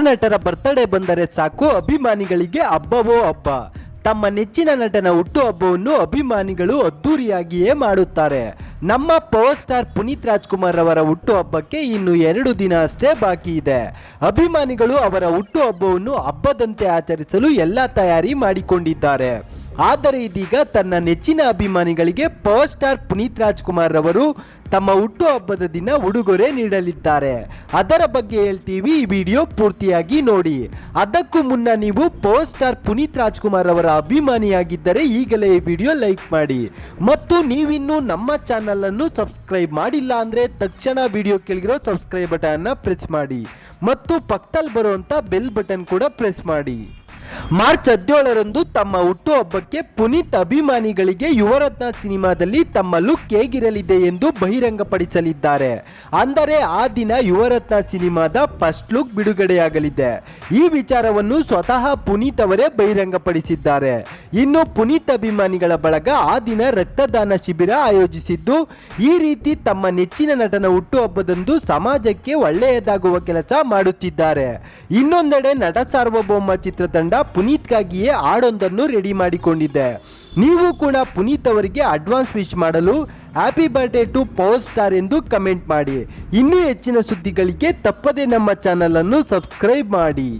ನಟರ ಬರ್ತ್ಡೇ ಬಂದರೆ ಸಾಕು, ಅಭಿಮಾನಿಗಳಿಗೆ ಹಬ್ಬವೋ ಹಬ್ಬ. ತಮ್ಮ ನೆಚ್ಚಿನ ನಟನ ಹುಟ್ಟುಹಬ್ಬವನ್ನು ಅಭಿಮಾನಿಗಳು ಅದ್ದೂರಿಯಾಗಿಯೇ ಮಾಡುತ್ತಾರೆ. ನಮ್ಮ ಪವರ್ ಸ್ಟಾರ್ ಪುನೀತ್ ರಾಜ್ಕುಮಾರ್ ಅವರ ಹುಟ್ಟುಹಬ್ಬಕ್ಕೆ ಇನ್ನು ಎರಡು ದಿನ ಅಷ್ಟೇ ಬಾಕಿ ಇದೆ. ಅಭಿಮಾನಿಗಳು ಅವರ ಹುಟ್ಟುಹಬ್ಬವನ್ನು ಹಬ್ಬದಂತೆ ಆಚರಿಸಲು ಎಲ್ಲ ತಯಾರಿ ಮಾಡಿಕೊಂಡಿದ್ದಾರೆ. ಆದರೆ ಇದೀಗ ತನ್ನ ನೆಚ್ಚಿನ ಅಭಿಮಾನಿಗಳಿಗೆ ಪವರ್ ಸ್ಟಾರ್ ಪುನೀತ್ ರಾಜ್ಕುಮಾರ್ ಅವರು ತಮ್ಮ ಹುಟ್ಟುಹಬ್ಬದ ದಿನ ಉಡುಗೊರೆ ನೀಡಲಿದ್ದಾರೆ. ಅದರ ಬಗ್ಗೆ ಹೇಳ್ತೀವಿ ಈ ವಿಡಿಯೋ ಪೂರ್ತಿಯಾಗಿ ನೋಡಿ. ಅದಕ್ಕೂ ಮುನ್ನ ನೀವು ಪವರ್ ಸ್ಟಾರ್ ಪುನೀತ್ ರಾಜ್ಕುಮಾರ್ ಅವರ ಅಭಿಮಾನಿಯಾಗಿದ್ದರೆ ಈಗಲೇ ಈ ವಿಡಿಯೋ ಲೈಕ್ ಮಾಡಿ. ಮತ್ತು ನೀವಿನ್ನೂ ನಮ್ಮ ಚಾನಲ್ ಅನ್ನು ಸಬ್ಸ್ಕ್ರೈಬ್ ಮಾಡಿಲ್ಲ ಅಂದ್ರೆ ತಕ್ಷಣ ವಿಡಿಯೋ ಕೆಳಗಿರೋ ಸಬ್ಸ್ಕ್ರೈಬ್ ಬಟನ್ ಪ್ರೆಸ್ ಮಾಡಿ. ಮತ್ತು ಪಕ್ಕದಲ್ಲಿ ಬರುವಂತ ಬೆಲ್ ಬಟನ್ ಕೂಡ ಪ್ರೆಸ್ ಮಾಡಿ. ಮಾರ್ಚ್ ಹದಿನೇಳರಂದು ತಮ್ಮ ಹುಟ್ಟುಹಬ್ಬಕ್ಕೆ ಪುನೀತ್ ಅಭಿಮಾನಿಗಳಿಗೆ ಯುವರತ್ನ ಸಿನಿಮಾದಲ್ಲಿ ತಮ್ಮ ಲುಕ್ ಹೇಗಿರಲಿದೆ ಎಂದು ಬಹಿರಂಗಪಡಿಸಲಿದ್ದಾರೆ. ಅಂದರೆ ಆ ದಿನ ಯುವರತ್ನ ಸಿನಿಮಾದ ಫಸ್ಟ್ ಲುಕ್ ಬಿಡುಗಡೆಯಾಗಲಿದೆ. ಈ ವಿಚಾರವನ್ನು ಸ್ವತಃ ಪುನೀತ್ ಅವರೇ ಬಹಿರಂಗಪಡಿಸಿದ್ದಾರೆ. ಇನ್ನು ಪುನೀತ್ ಅಭಿಮಾನಿಗಳ ಬಳಗ ಆ ದಿನ ರಕ್ತದಾನ ಶಿಬಿರ ಆಯೋಜಿಸಿದ್ದು, ಈ ರೀತಿ ತಮ್ಮ ನೆಚ್ಚಿನ ನಟನ ಹುಟ್ಟುಹಬ್ಬದಂದು ಸಮಾಜಕ್ಕೆ ಒಳ್ಳೆಯದಾಗುವ ಕೆಲಸ ಮಾಡುತ್ತಿದ್ದಾರೆ. ಇನ್ನೊಂದೆಡೆ ನಟ ಸಾರ್ವಭೌಮ ಚಿತ್ರತಂಡ ಪುನೀತ್ಗಾಗಿಯೇ ಹಾಡೊಂದನ್ನು ರೆಡಿ ಮಾಡಿಕೊಂಡಿದೆ. ನೀವು ಕೂಡ ಪುನೀತ್ ಅವರಿಗೆ ಅಡ್ವಾನ್ಸ್ ವಿಶ್ ಮಾಡಲು happy birthday to power star ಎಂದು ಕಮೆಂಟ್ ಮಾಡಿ. ಇನ್ನೂ ಹೆಚ್ಚಿನ ಸುದ್ದಿಗಳಿಗೆ ತಪ್ಪದೇ ನಮ್ಮ ಚಾನಲನ್ನು ಸಬ್ಸ್ಕ್ರೈಬ್ ಮಾಡಿ.